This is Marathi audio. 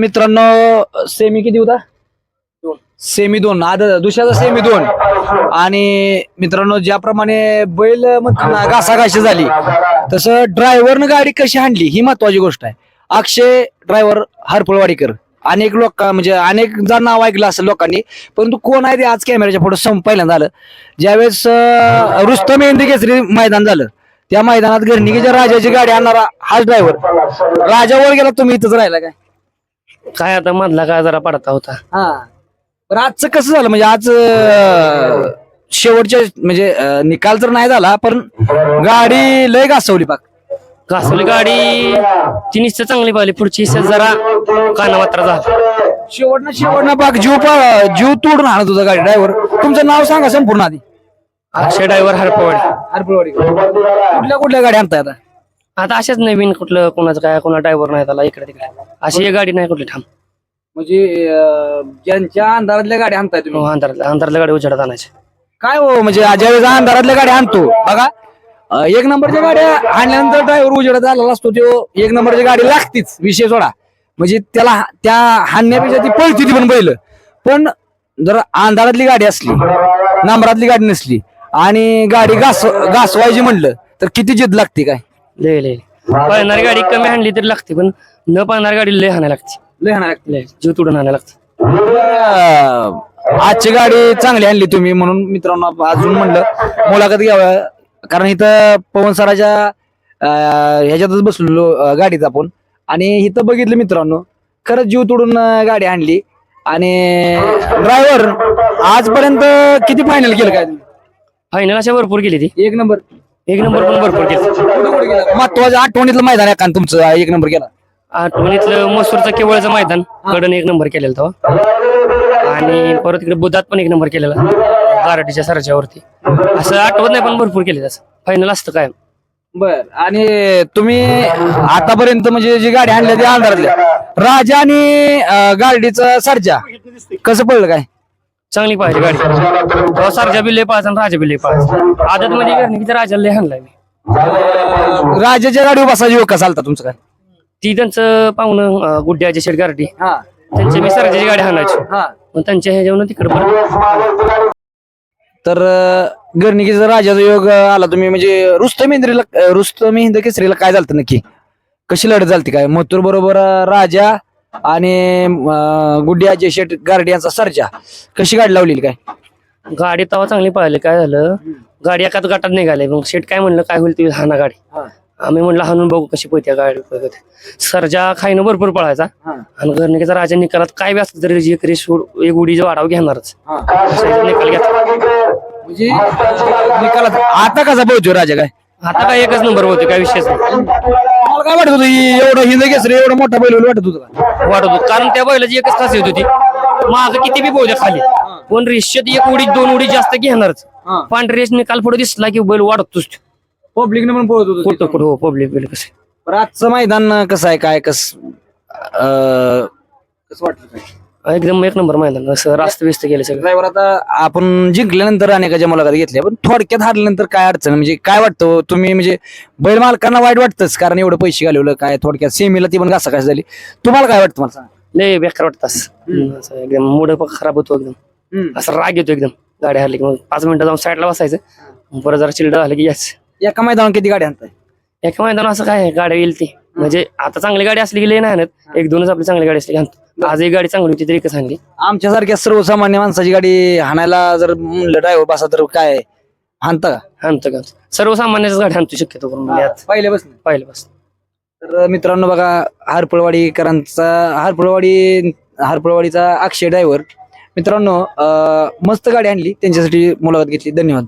मित्रांनो सेमी किती होता? सेमी दोन. आद दुसऱ्याचा सेमी दोन. आणि मित्रांनो ज्याप्रमाणे बैल घासाघाशी झाली तसं ड्रायव्हरनं गाडी कशी हाणली ही महत्वाची गोष्ट आहे. अक्षय ड्रायव्हर हरपळवाडीकर अनेक लोक म्हणजे अनेक जण नाव ऐकलं असेल लोकांनी परंतु कोण आहे ते आज कॅमेऱ्याच्या पुढे सम पहिल्यांदा आलं. ज्यावेळेस रुस्तम हिंदी केसरी मैदान झालं त्या मैदानात घरणिकीच्या राजाची गाडी आणणारा हाच ड्रायव्हर राजावर गेला तुम्ही इथंच राहिला काय? काय आता मधला काय जरा पडता होता. हा. पण आजचं कसं झालं? म्हणजे आज अं, शेवटच्या म्हणजे अं, निकाल तर नाही झाला पण गाडी लय घासवली पाक घासवली गाडी. ती निश्चित चांगली पाहिली. पुढची हिस्सा जरा कानामात्रा झाला. शेवटनं शेवटनं पाक जीव पा- जीव तोडून आणत होता गाडी ड्रायव्हर तुमचं नाव सांगा संपूर्ण आधी. अक्षय ड्रायव्हर हरपवाडी. हरपळवाडी कुठल्या कुठल्या गाडी आणताय आता? आता अशाच नवीन कुठलं कोणाचं काय कोणा ड्रायव्हर नाही त्याला इकडे तिकडे. अशी एक गाडी नाही कुठली ठाम म्हणजे अं, ज्यांच्या अंधारातल्या गाडी आणताय तुम्ही? हो, अंधारातल्या अंधारातल्या गाडी उजेडात आणायची. काय हो म्हणजे ज्यावेळेस अंधारातल्या गाडी आणतो बघा. अं, एक नंबरच्या गाड्या आणल्यानंतर ड्रायव्हर उजेडात आलेला असतो तो एक नंबरची गाडी लागतीच विषय सोडा. म्हणजे त्याला त्या हाणण्यापेक्षा ती पळती ती पण बैल. पण जर अंधारातली गाडी असली नंबरातली गाडी नसली आणि गाडी घास घासवायची म्हणलं तर किती जिद लागते काय? लय लय पळणारी गाडी कमी हाणली तरी लागते पण न पळणारी गाडी लय हाणायला लागते. लय हाणायला लागते. लय जीव तुडून हाणायला लागते. आजची गाडी चांगली आणली तुम्ही म्हणून मित्रांनो अजून म्हणलं मुलाखत घ्यावं. कारण इथं पवन सराच्या अं, ह्याच्यातच बसलेलो अं, गाडीत आपण. आणि इथं बघितलं मित्रांनो खरंच जीव तोडून अं, गाडी आणली आणि ड्रायव्हर आजपर्यंत किती फायनल केलं काय तुम्ही? फायनल अशा भरपूर गेली ती. एक नंबर. एक नंबर पण भरपूर केली. महत्वाचं आठवणीतलं मैदान आहे का तुमचं? एक नंबर केला. आठवणीतलं मसूरचं केवळचं मैदान. कडन एक नंबर केलेलं तेव्हा आणि परत इकडे बुधात पण एक नंबर केलेला. गारडीच्या सरच्यावरती. असं आठवत नाही पण भरपूर केले तसं फायनल असतं काय बर. आणि तुम्ही आतापर्यंत म्हणजे जी गाडी आणल्या ती अंधारातल्या राजा आणि गाडीचं सरजा. कसं पडलं काय? चांगली पाहिजे गाडी. तेव्हा सरजा बिल्ले पाच आणि राजा बिल्ले पाच आदत मध्ये घरनिकीच्या राजाला लय हाणलाय मी. राजाच्या गाडीवर बसायची योग कसा आलता तुमचं काय? ती त्यांचं पाहुणं गुड्ड्याची शेट गारडी हा. त्यांची मी सरजाची गाडी हाणायची. हा. मग त्यांच्या ह्याच्यावर तिकडे पण तर अं, गर्णिकीचा राजाचा योग अं, आला तुम्ही? म्हणजे रुस्तम इंद्रीला अं, रुस्तम हिंद केसरीला काय झालं नक्की? कशी लढत झालती काय? मथुर बरोबर अं, राजा आणि अं, गुड्डिया जयशेट गार्डी यांचा सरजा. कशी गाडी लावलेली काय? गाडी तेव्हा चांगली पाहिली काय झालं? गाडी एकाच गटात निघाली. मग शेट काय म्हणलं? काय होईल ती हाना गाडी. आम्ही म्हणलं हाणून बघू कशी पळते गाडी पळते. सरजा खाईनं भरपूर पळायचा. आणि घरनिकेचा राजा निकालात काय बी असलं तरी सोड- एक उडी वाढाव घेणारच. निकाल घेतला म्हणजे निकालात आता कसा पोहोचतो राजा काय? आता काय एकच नंबर होते काय विषयच नाही. मला काय वाटत होतं? ही एवढं हिंद केसरी एवढा मोठा बैल होईल वाटत होतं का? वाटत होतं. कारण त्या बैलाची एकच खासियत होती. माझं किती बी पोहते खाली. पण रेषेत एक उडी दोन उडी जास्त घेणारच. हा. पांढरी रेष निकाल पुढे दिसला की बैल वाढतोच पब्लिकने पण पळत होतं कुठं कुठं हो पब्लिक बिल कसं बरं, आजचं मैदान कसं आहे काय कस कसं वाटलं? काय एकदम एक नंबर मैदान असं रास्त व्यस्त गेले सगळं. ड्रायव्हर आता आपण जिंकल्यानंतर अनेकाच्या मुलाखत घेतल्या पण थोडक्यात हारल्यानंतर काय अडचण? म्हणजे काय वाटतं? तुम्ही म्हणजे बैल मालकांना वाईट वाटतंच कारण एवढं पैसे घालवलं काय थोडक्यात सेमीला ती पण घासा झाली. तुम्हाला काय वाटतं मला सांगा? लय बेकार वाटत असं. असं एकदम मूड खराब होतो एकदम. असं राग येतो एकदम गाडी हरली की मग पाच मिनिटं जाऊन साईडला बसायचं. परत जरा चिल्ड झालं की याच. एका मैदानावर किती गाडी आणताय? एका मैदान असं काय आहे, गाडी येईल ती. म्हणजे आता चांगली गाडी असली की लय नाही आणत. एक दोनच आपली चांगली गाडी असली आणतो. आज एक गाडी चांगली होती तरी एकच आणली. आमच्यासारख्या सर्वसामान्य माणसाची गाडी हाणायला जर म्हणलं ड्रायव्हर बसा तर काय? हाणता का? आणतो का? सर्वसामान्यच गाडी आणतो शक्यतो करून म्हणजे पहिल्यापासून. पाहिलं बस तर मित्रांनो बघा हरपळवाडीकरांचा हरपळवाडी हरपळवाडीचा अक्षय ड्रायव्हर मित्रांनो अं, मस्त गाडी आणली. त्यांच्यासाठी मुलाखत घेतली. धन्यवाद.